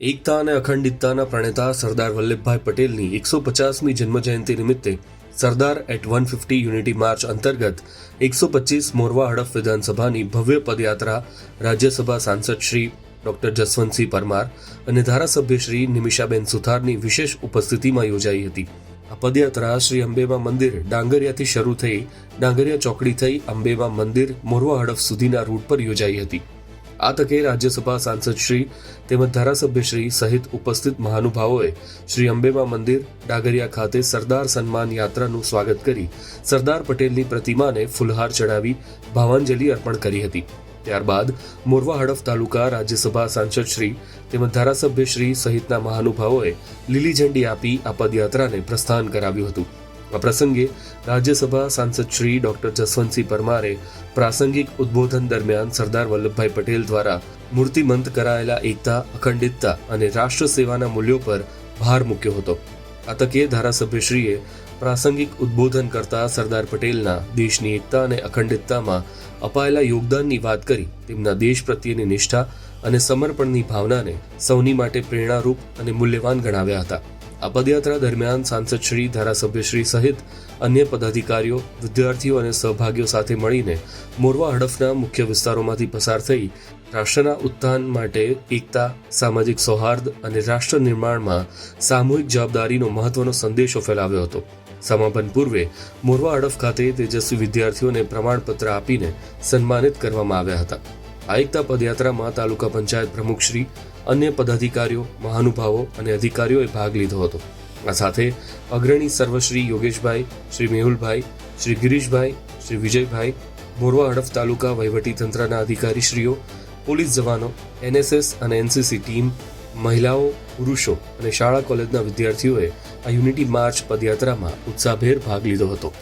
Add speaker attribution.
Speaker 1: એકતા અને અખંડિતતાના પ્રણેતા સરદાર વલ્લભભાઈ પટેલની એકસો પચાસમી જન્મજયંતિ નિમિત્તે Sardar at one fifty unity march અંતર્ગત એકસો પચીસ મોરવા હડફ વિધાનસભાની ભવ્ય પદયાત્રા રાજ્યસભા સાંસદ શ્રી ડોક્ટર જસવંતસિંહ પરમાર અને ધારાસભ્ય શ્રી નિમિષાબેન સુથારની વિશેષ ઉપસ્થિતિમાં યોજાઈ હતી. આ પદયાત્રા શ્રી અંબેમા મંદિર ડાંગરિયાથી શરૂ થઈ ડાંગરિયા ચોકડી થઈ અંબેમા મંદિર મોરવા હડફ સુધીના રૂટ પર યોજાઈ હતી. આ તકે રાજ્યસભા સાંસદ શ્રી તેમજ ધારાસભ્ય શ્રી સહિત ઉપસ્થિત મહાનુભાવોએ શ્રી અંબેમા મંદિર, ડાગરિયા ખાતે સરદાર સન્માન યાત્રાનું સ્વાગત કરી સરદાર પટેલની પ્રતિમાને ફુલહાર ચડાવી ભાવાંજલિ અર્પણ કરી હતી. ત્યારબાદ મોરવા હડફ તાલુકા રાજ્યસભા સાંસદ શ્રી તેમજ ધારાસભ્ય શ્રી સહિતના મહાનુભાવોએ લીલી ઝંડી આપી આ પદયાત્રાને પ્રસ્થાન કરાવ્યું હતું. આ પ્રસંગે રાજ્યસભા સાંસદ શ્રી ડોક્ટર જસવંતસિંહ પરમારે પ્રાસંગિક ઉદ્બોધન દરમિયાન સરદાર વલ્લભભાઈ પટેલ દ્વારા મૂર્તિમંત કરાયેલા એકતા, અખંડિતતા અને રાષ્ટ્ર સેવાના મૂલ્યો પર ભાર મૂક્યો હતો. આ તકે ધારાસભ્યશ્રીએ પ્રાસંગિક ઉદ્બોધન કરતા સરદાર પટેલના દેશની એકતા અને અખંડિતતામાં અપાયેલા યોગદાનની વાત કરી, તેમના દેશ પ્રત્યેની નિષ્ઠા અને સમર્પણની ભાવનાને સૌની માટે પ્રેરણારૂપ અને મૂલ્યવાન ગણાવ્યા હતા. આ પદયાત્રા દરમિયાન સાંસદ શ્રી ધારાસભ્યશ્રી સહિત અન્ય પદાધિકારીઓ, વિદ્યાર્થીઓ અને સહભાગીઓ સાથે મળીને મોરવા હડફના મુખ્ય વિસ્તારોમાંથી પસાર થઈ રાષ્ટ્રના ઉત્થાન માટે એકતા, સામાજિક સૌહાર્દ અને રાષ્ટ્ર નિર્માણમાં સામૂહિક જવાબદારીનો મહત્વનો સંદેશો ફેલાવ્યો હતો. સમાપન પૂર્વે મોરવા હડફ ખાતે તેજસ્વી વિદ્યાર્થીઓને પ્રમાણપત્ર આપીને સન્માનિત કરવામાં આવ્યા હતા. આ એકતા પદયાત્રામાં તાલુકા પંચાયત પ્રમુખશ્રી અન્ય પદાધિકારીઓ, મહાનુભાવો અને અધિકારીઓએ ભાગ લીધો હતો. આ સાથે અગ્રણી સર્વશ્રી યોગેશભાઈ, શ્રી મેહુલભાઈ, શ્રી ગિરીશભાઈ, શ્રી વિજયભાઈ, મોરવા હડફ તાલુકા વહીવટી તંત્રના અધિકારીશ્રીઓ, પોલીસ જવાનો, એનએસએસ અને એનસીસી ટીમ, મહિલાઓ, પુરુષો અને શાળા કોલેજના વિદ્યાર્થીઓએ આ યુનિટી માર્ચ પદયાત્રામાં ઉત્સાહભેર ભાગ લીધો હતો.